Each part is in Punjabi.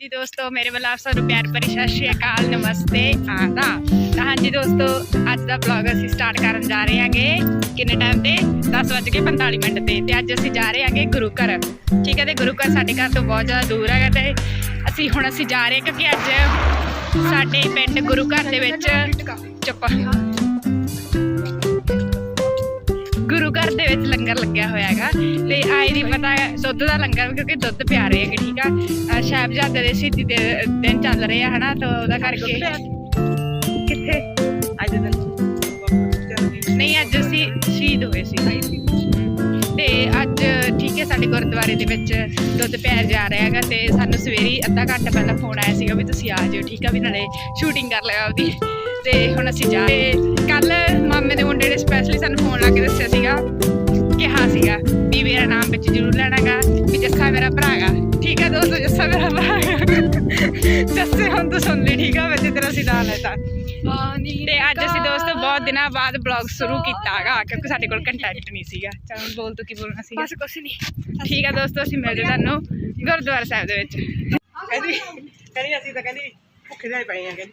ਜੀ ਦੋਸਤੋ ਮੇਰੇ ਵੱਲੋਂ ਆਪ ਸਭ ਨੂੰ ਪਿਆਰ ਭਰੀ ਸਤਿ ਸ਼੍ਰੀ ਅਕਾਲ ਨਮਸਤੇ ਆਦਾ ਤਾਂ ਹਾਂਜੀ ਦੋਸਤੋ ਅੱਜ ਦਾ ਵਲੌਗ ਅਸੀਂ ਸਟਾਰਟ ਕਰਨ ਜਾ ਰਹੇ ਹਾਂਗੇ। ਕਿੰਨੇ ਟਾਈਮ ਤੇ? 10:45 ਮਿੰਟ ਤੇ। ਤੇ ਅੱਜ ਅਸੀਂ ਜਾ ਰਹੇ ਹਾਂਗੇ ਗੁਰੂ ਘਰ। ਠੀਕ ਹੈ ਤੇ ਗੁਰੂ ਘਰ ਸਾਡੇ ਘਰ ਤੋਂ ਬਹੁਤ ਜ਼ਿਆਦਾ ਦੂਰ ਹੈਗਾ ਤੇ ਅਸੀਂ ਹੁਣ ਅਸੀਂ ਜਾ ਰਹੇ ਕਿਉਂਕਿ ਅੱਜ ਸਾਡੇ ਪਿੰਡ ਗੁਰੂ ਘਰ ਦੇ ਵਿੱਚ ਚੁੱਪ ਘਰ ਦੇ ਵਿੱਚ ਲੰਗਰ ਲੱਗਿਆ ਹੋਇਆ ਹੈਗਾ। ਤੇ ਆਏ ਨਹੀਂ ਪਤਾ ਦੁੱਧ ਦਾ ਲੰਗਰ ਕਿਉਂਕਿ ਦੁੱਧ ਪਿਆ ਰਹੇ ਹੈਗੇ ਠੀਕ ਆ। ਸਾਹਿਬਜ਼ਾਦੇ ਦੇ ਸ਼ਹੀਦੀ ਦੇ ਦਿਨ ਚੱਲ ਰਹੇ ਆ ਹਨਾ ਤਾਂ ਉਹਦਾ ਕਰਕੇ। ਕਿੱਥੇ? ਅੱਜ ਦਿਨ ਨਹੀਂ ਅੱਜ ਅਸੀਂ ਸ਼ਹੀਦ ਹੋਏ ਸੀ। ਤੇ ਅੱਜ ਠੀਕ ਹੈ ਸਾਡੇ ਗੁਰਦੁਆਰੇ ਦੇ ਵਿੱਚ ਦੁੱਧ ਪਿਆ ਜਾ ਰਿਹਾ ਹੈਗਾ ਤੇ ਸਾਨੂੰ ਸਵੇਰੇ ਅੱਧਾ ਘੰਟਾ ਪਹਿਲਾਂ ਫੋਨ ਆਇਆ ਸੀਗਾ ਵੀ ਤੁਸੀਂ ਆ ਜਿਓ ਠੀਕ ਆ ਵੀ ਨਾਲੇ ਸ਼ੂਟਿੰਗ ਕਰ ਲਿਓ ਆਪਦੀ। ਤੇ ਹੁਣ ਅਸੀਂ ਜਾ ਤੇ ਕੱਲ ਮਾਮੇ ਦੇ ਮੁੰਡੇ ਨੇ ਸਪੈਸ਼ਲੀ ਸਾਨੂੰ ਫੋਨ ਲਾ ਕੇ ਦੱਸਿਆ ਸੀਗਾ ਕਿਹਾ ਸੀਗਾ ਵੀ ਮੇਰਾ ਨਾਮ ਵਿੱਚ ਜ਼ਰੂਰ ਲੈਣਾਗਾ ਵੀ ਜੱਸਾ ਮੇਰਾ ਭਰਾ ਹੈਗਾ ਠੀਕ ਆ ਦੋਸਤੋ ਜੱਸਾ ਮੇਰਾ ਭਰਾ। ਹੈਗਾ ਜੱਸੇ ਹੁਣ ਤੂੰ ਸੁਣ ਲਈ ਠੀਕ ਆ? ਵੈਸੇ ਤੇਰਾ ਸੀ ਨਾਂ ਲੈਤਾ। ਤੇ ਅੱਜ ਅਸੀਂ ਦੋਸਤੋ ਬਹੁਤ ਦਿਨਾਂ ਬਾਅਦ ਬਲੌਗ ਸ਼ੁਰੂ ਕੀਤਾ ਹੈਗਾ ਕਿਉਂਕਿ ਸਾਡੇ ਕੋਲ ਕੰਟੈਂਟ ਨਹੀਂ ਸੀਗਾ। ਚਲ ਹੁਣ ਬੋਲ ਤੂੰ ਕੀ ਬੋਲਣਾ ਸੀਗਾ? ਬਸ ਕੁਛ ਨਹੀਂ ਠੀਕ ਆ ਦੋਸਤੋ ਅਸੀਂ ਮਿਲਦੇ ਤੁਹਾਨੂੰ ਗੁਰਦੁਆਰਾ ਸਾਹਿਬ ਦੇ ਵਿੱਚ। ਕਹਿੰਦੀ ਕਹਿੰਦੀ ਅਸੀਂ ਤਾਂ ਕਹਿੰਦੀ ਭੁੱਖੇ ਜਾਈ ਪਏ ਆ ਕਹਿੰਦੀ।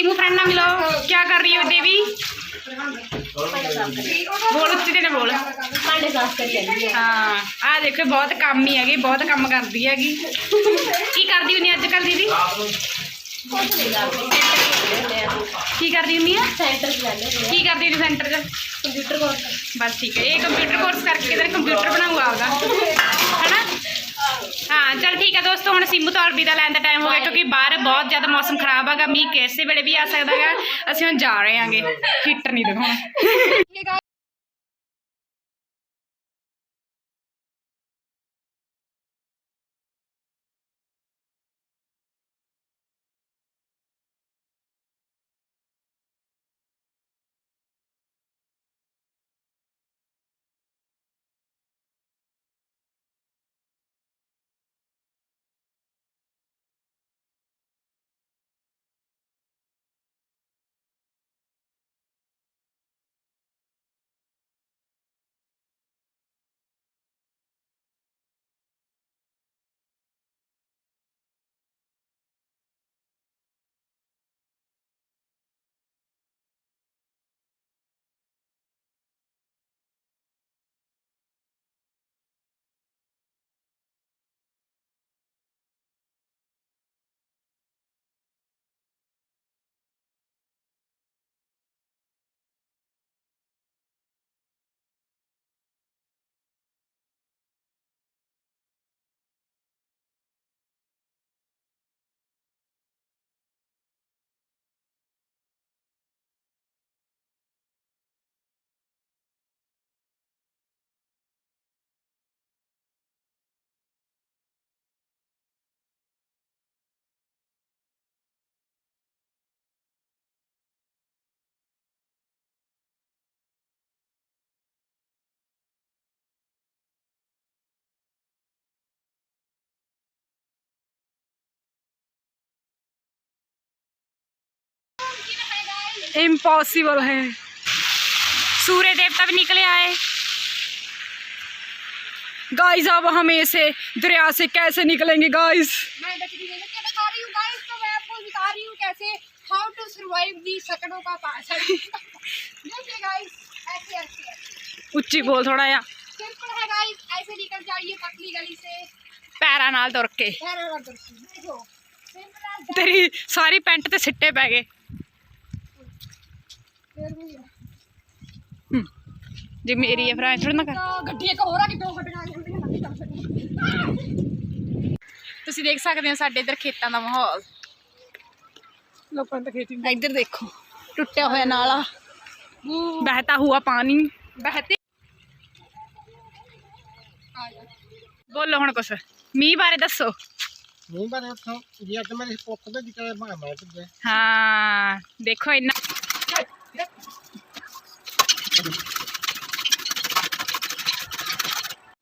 चीमू फ्रेंड ना मिलो। क्या कर रही हो देवी? बोल उत्ते ने बोल। हाँ साफ़ आ देखो, बहुत काम ही है बहुत काम दी है की कर दी होनी अजकल दीदी? की कर दी होनी सेंटर की करती हुनी सेंटर कंप्यूटर बस ठीक है, ये कंप्यूटर कोर्स करके कंप्यूटर बनाऊँगा आपका ਹਾਂ ਚਲ ਠੀਕ ਹੈ ਦੋਸਤੋ ਹੁਣ ਸਿੰਮੂ ਤੋਂ ਅਲਵਿਦਾ ਲੈਣ ਦਾ ਟਾਈਮ ਹੋ ਗਿਆ ਕਿਉਂਕਿ ਬਾਹਰ ਬਹੁਤ ਜ਼ਿਆਦਾ ਮੌਸਮ ਖਰਾਬ ਹੈਗਾ ਮੀਂਹ ਕਿਸੇ ਵੇਲੇ ਵੀ ਆ ਸਕਦਾ ਹੈਗਾ। ਅਸੀਂ ਹੁਣ ਜਾ ਰਹੇ ਹਾਂਗੇ ਹੀਟਰ ਨਹੀਂ ਦਿਖਾਉਣਾ। इम्पॉसिबल है। सूर्य देवता भी निकले आए। गाइस अब हम ऐसे दरिया से कैसे निकलेंगे गाइस मैं उच्ची बोल थोड़ा यार सिंपल है गाइस ऐसे निकल जाइए पतली गली से। पैरा नाल तुर के। पैरा नाल तुर के देखो तेरी सारी पैंट ते सिट्टे पै गए। ਜੇ ਮੇਰੀ ਹੈ ਫਰਾਂ ਛੜਨਾ ਕਰ ਗੱਡੀ ਇੱਕ ਹੋਰ ਆ ਕਿ ਦੋ ਗੱਡੀਆਂ ਤੁਸੀਂ ਦੇਖ ਸਕਦੇ ਹੋ ਸਾਡੇ ਇੱਧਰ ਖੇਤਾਂ ਦਾ ਮਾਹੌਲ ਲੋਕਾਂ ਤਾਂ ਖੇਤੀ ਇੱਧਰ ਦੇਖੋ ਟੁੱਟਿਆ ਹੋਇਆ ਨਾਲਾ ਬਹਤਾ ਹੁਆ ਪਾਣੀ ਬਹਤੇ ਬੋਲੋ ਹੁਣ ਕੁਛ ਮੀਂਹ ਬਾਰੇ ਦੱਸੋ ਮੀਂਹ ਬਾਰੇ ਦੱਸੋ ਜੀ ਅੱਜ ਮੇਰੇ ਪੁੱਤ ਦੇ ਜਿਕਰ ਮਾਰ ਮਾਰ ਹਾਂ ਦੇਖੋ ਇੰਨਾ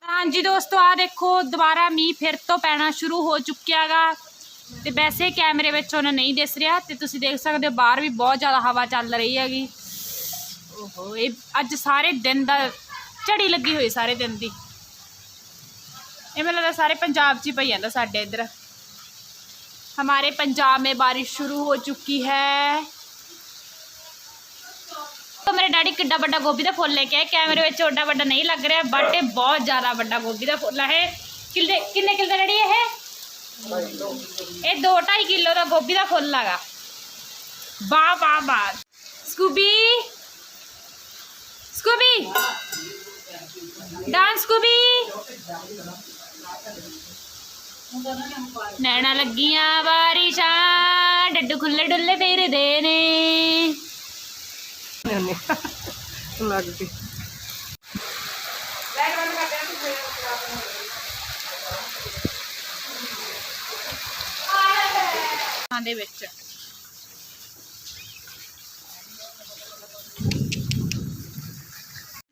ਹਾਂਜੀ ਦੋਸਤੋ ਆ ਦੇਖੋ ਦੁਬਾਰਾ ਮੀਂਹ ਫਿਰ ਤੋਂ ਪੈਣਾ ਸ਼ੁਰੂ ਹੋ ਚੁੱਕਿਆਗਾ ਤੇ ਵੈਸੇ ਕੈਮਰੇ ਵਿੱਚ ਉਹਨਾਂ ਨਹੀਂ ਦਿਸ ਰਿਹਾ ਤੇ ਤੁਸੀਂ ਦੇਖ ਸਕਦੇ ਹੋ ਬਾਹਰ ਵੀ ਬਹੁਤ ਜ਼ਿਆਦਾ ਹਵਾ ਚੱਲ ਰਹੀ ਹੈਗੀ ਓਹੋ ਇਹ ਅੱਜ ਸਾਰੇ ਦਿਨ ਦਾ ਝੜੀ ਲੱਗੀ ਹੋਈ ਸਾਰੇ ਦਿਨ ਦੀ ਇਹ ਮੈਨੂੰ ਲੱਗਦਾ ਸਾਰੇ ਪੰਜਾਬ 'ਚ ਹੀ ਪਈ ਜਾਂਦਾ ਸਾਡੇ ਇੱਧਰ हमारे पंजाब में बारिश शुरू हो चुकी है तो मेरे डैडी कि गोभी का फुल लेके आए। कैमरे में छोटा बड़ा नहीं लग रहा है बट बहुत ज़्यादा बड़ा गोभी का फुल है। किन्ने किलो डैडी है ये दो ढाई किलो का गोभी का फुल हैगा वाह वाह वाह। स्कूबी। स्कूबी। Dance, Scooby. नैना लगियाँ बारिशां, डड्डू खुले डुले फेर देने ਲੱਗ ਗਈ ਹਾਂ ਦੇ ਵਿੱਚ।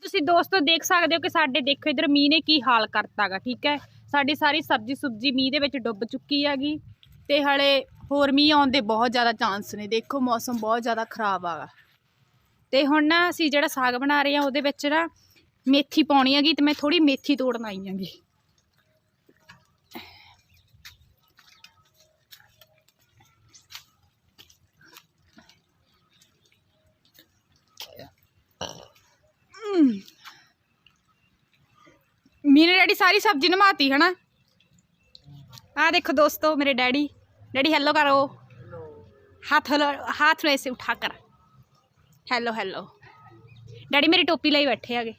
ਤੁਸੀਂ ਦੋਸਤੋ ਦੇਖ ਸਕਦੇ ਹੋ ਕਿ ਸਾਡੇ ਦੇਖੋ ਇਧਰ ਮੀਂਹ ਨੇ ਕੀ ਹਾਲ ਕਰਤਾਗਾ, ਠੀਕ ਹੈ? ਸਾਡੀ ਸਾਰੀ ਸਬਜ਼ੀ ਸੁਬਜੀ ਮੀਂਹ ਦੇ ਵਿੱਚ ਡੁੱਬ ਚੁੱਕੀ ਹੈਗੀ ਤੇ ਹਲੇ ਹੋਰ ਮੀਂਹ ਆਉਣ ਦੇ ਬਹੁਤ ਜ਼ਿਆਦਾ ਚਾਂਸ ਨੇ। ਦੇਖੋ ਮੌਸਮ ਬਹੁਤ ਜ਼ਿਆਦਾ ਖਰਾਬ ਆਗਾ ਤੇ ਹੁਣ ਨਾ ਅਸੀਂ ਜਿਹੜਾ ਸਾਗ ਬਣਾ ਰਹੇ ਹਾਂ ਉਹਦੇ ਵਿੱਚ ਨਾ ਮੇਥੀ ਪਾਉਣੀ ਹੈਗੀ ਤੇ ਮੈਂ ਥੋੜੀ ਮੇਥੀ ਤੋੜਨ ਆਈ ਹੈਗੀ ਮੇਰੇ ਡੈਡੀ ਸਾਰੀ ਸਬਜ਼ੀ ਨਮਾਤੀ ਹਨਾ ਆ ਦੇਖੋ ਦੋਸਤੋ ਮੇਰੇ ਡੈਡੀ डैडी हेलो करो हाथ हेलो हाथ में ऐसे उठा ਹੈਲੋ ਹੈਲੋ ਡੈਡੀ ਮੇਰੀ ਟੋਪੀ ਲਈ ਬੈਠੇ ਹੈਗੇ।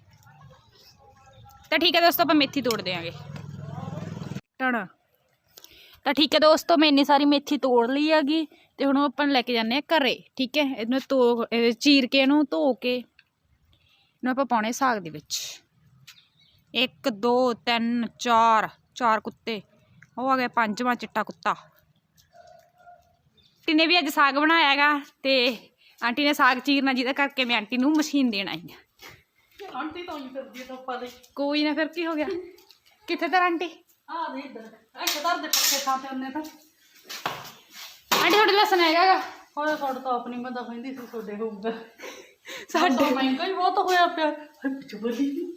ਤਾਂ ਠੀਕ ਹੈ ਦੋਸਤੋ ਆਪਾਂ ਮੇਥੀ ਤੋੜ ਦੇਾਂਗੇ ਟਣਾ ਤਾਂ ਠੀਕ ਹੈ ਦੋਸਤੋ ਮੈਂ ਇੰਨੀ ਸਾਰੀ ਮੇਥੀ ਤੋੜ ਲਈ ਹੈਗੀ ਤੇ ਹੁਣ ਉਹ ਆਪਾਂ ਲੈ ਕੇ ਜਾਂਦੇ ਆ ਘਰੇ ਠੀਕ ਹੈ? ਇਹਨੂੰ ਤੋ ਚੀਰ ਕੇ ਇਹਨੂੰ ਧੋ ਕੇ ਇਹਨੂੰ ਆਪਾਂ ਪਾਉਣੇ ਸਾਗ ਦੇ ਵਿੱਚ। 1 2 3 4 ਚਾਰ ਕੁੱਤੇ। ਉਹ ਆ ਗਿਆ ਪੰਜਵਾਂ ਚਿੱਟਾ ਕੁੱਤਾ। ਕਿਨੇ ਵੀ ਅੱਜ ਸਾਗ ਬਣਾਇਆ ਹੈਗਾ ਤੇ ਆਂਟੀ ਨੇ ਸਾਗ ਚੀਰਨਾ ਜਿਹਦਾ ਕਰਕੇ ਮੈਂ ਆਂਟੀ ਨੂੰ ਮਸ਼ੀਨ ਦੇਣ ਆਈ ਹਾਂ। ਆਂਟੀ ਤਾਂ ਹੀ ਕਰਦੀ ਤਾਂ ਪਾ ਦੇ। ਕੋਈ ਨਾ ਫਿਰ ਕੀ ਹੋ ਗਿਆ? ਕਿੱਥੇ ਤੇਰਾ ਆਂਟੀ? ਆ ਦੇ ਇੱਧਰ। ਇਹ ਕਦਰ ਦੇ ਪੱਕੇ ਥਾਂ ਤੇ ਉਹਨੇ ਤਾਂ। ਆਂਟੀ ਤੁਹਾਡੇ ਲਸਣ ਹੈਗਾ ਗਾ? ਹੋਇਆ ਤੁਹਾਡਾ ਤਾਂ ਆਪਣੀ ਬੰਦਾ ਕਹਿੰਦੀ ਸੀ ਤੁਹਾਡੇ ਹੋਊਗਾ ਸਾਡੇ ਮਹਿੰਗਾ ਹੀ ਬਹੁਤ ਹੋਇਆ ਪਿਆ। ਬੋਲੀ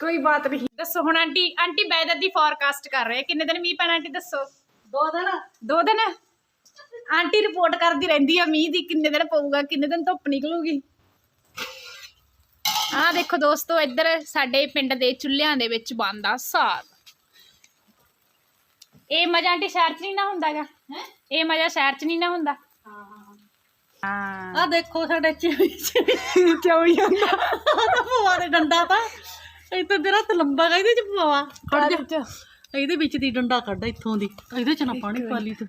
ਕੋਈ ਬਾਤ ਨਹੀਂ। ਦੱਸੋ ਹੁਣ ਆਂਟੀ ਆਂਟੀ ਵੈਦਰ ਦੀ ਫੋਰਕਾਸਟ ਕਰ ਰਹੇ। ਕਿੰਨੇ ਦਿਨ ਮੀਂਹ ਪੈਣਾ ਆਂਟੀ ਦੱਸੋ? ਦੋ ਦਿਨ। ਦੋ ਦਿਨ? ਆਂਟੀ ਰਿਪੋਰਟ ਕਰਦੀ ਰਹਿੰਦੀ ਆ ਮੀਂਹ ਦੀ ਕਿੰਨੇ ਦਿਨ ਪਊਗਾ ਕਿੰਨੇ ਦਿਨ ਧੁੱਪ ਨਿਕਲੂਗੀ? ਆਹ ਦੇਖੋ ਦੋਸਤੋ ਇੱਧਰ ਸਾਡੇ ਪਿੰਡ ਦੇ ਚੁੱਲ੍ਹਿਆਂ ਦੇ ਵਿੱਚ ਬਣਦਾ ਸਾਗ। ਇਹ ਮਜ਼ਾ ਆਂਟੀ ਸ਼ਹਿਰ 'ਚ ਨਹੀਂ ਨਾ ਹੁੰਦਾਗਾ ਇਹ ਮਜ਼ਾ ਸ਼ਹਿਰ 'ਚ ਨਹੀਂ ਨਾ ਹੁੰਦਾ? ਹਾਂ। ਆ ਦੇਖੋ ਸਾਡੇ ਚਿੜੀ ਹੀ ਹੁੰਦਾ ਤਾਂ ਪਵਾ ਦੇ ਡੰਡਾ ਤਾਂ। ਇਹ ਤਾਂ ਤੇਰਾ ਹੱਥ ਲੰਬਾ ਗਾ ਇਹਦੇ ਚ ਪਵਾ ਖੜ ਜਾ। ਇਹਦੇ ਵਿੱਚ ਦੀ ਡੰਡਾ ਕੱਢ ਇੱਥੋਂ ਦੀ। ਇਹਦੇ ਚ ਨਾ ਪਾਣੀ ਪਾ ਲਈ ਤੂੰ।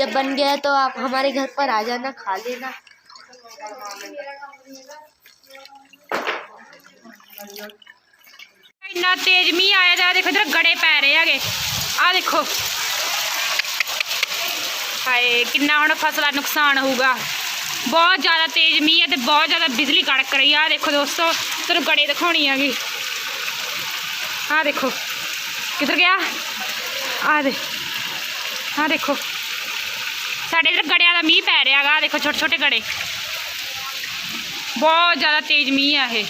जब बन गया तो आप हमारे घर पर आ जाना खा लेना ਇੰਨਾ ਤੇਜ਼ ਮੀਂਹ ਆਇਆ ਜਾ ਦੇਖੋ ਇਧਰ ਗੜੇ ਪੈ ਰਹੇ ਹੈਗੇ ਆ ਦੇਖੋ ਹਾਏ ਕਿੰਨਾ ਹੁਣ ਫਸਲਾਂ ਦਾ ਨੁਕਸਾਨ ਹੋਊਗਾ ਬਹੁਤ ਜ਼ਿਆਦਾ ਤੇਜ਼ ਮੀਂਹ ਹੈ ਤੇ ਬਹੁਤ ਜ਼ਿਆਦਾ ਬਿਜਲੀ ਕੜਕ ਰਹੀ ਆ ਆਹ ਦੇਖੋ ਦੋਸਤੋ ਤੁਹਾਨੂੰ ਗੜੇ ਦਿਖਾਉਣੀ ਹੈਗੀ ਆ ਦੇਖੋ ਕਿੱਧਰ ਗਿਆ ਆ ਦੇ ਆ ਦੇਖੋ ਸਾਡੇ ਇਧਰ ਗੜਿਆਂ ਦਾ ਮੀਂਹ ਪੈ ਰਿਹਾ ਗਾ ਆਹ ਦੇਖੋ ਛੋਟੇ ਛੋਟੇ ਗੜੇ। ਬਹੁਤ ਜ਼ਿਆਦਾ ਤੇਜ਼ ਮੀਂਹ ਆ ਇਹ।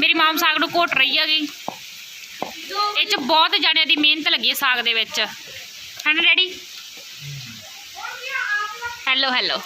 ਮੇਰੀ ਮਾਮ ਸਾਗ ਨੂੰ ਘੋਟ ਰਹੀ ਹੈਗੀ। ਇਹ ਚ ਬਹੁਤ ਜਾਣਿਆਂ ਦੀ ਮਿਹਨਤ ਲੱਗੀ ਹੈ ਸਾਗ ਦੇ ਵਿੱਚ। ਹੈ ਨਾ ਡੈਡੀ? Hello hello.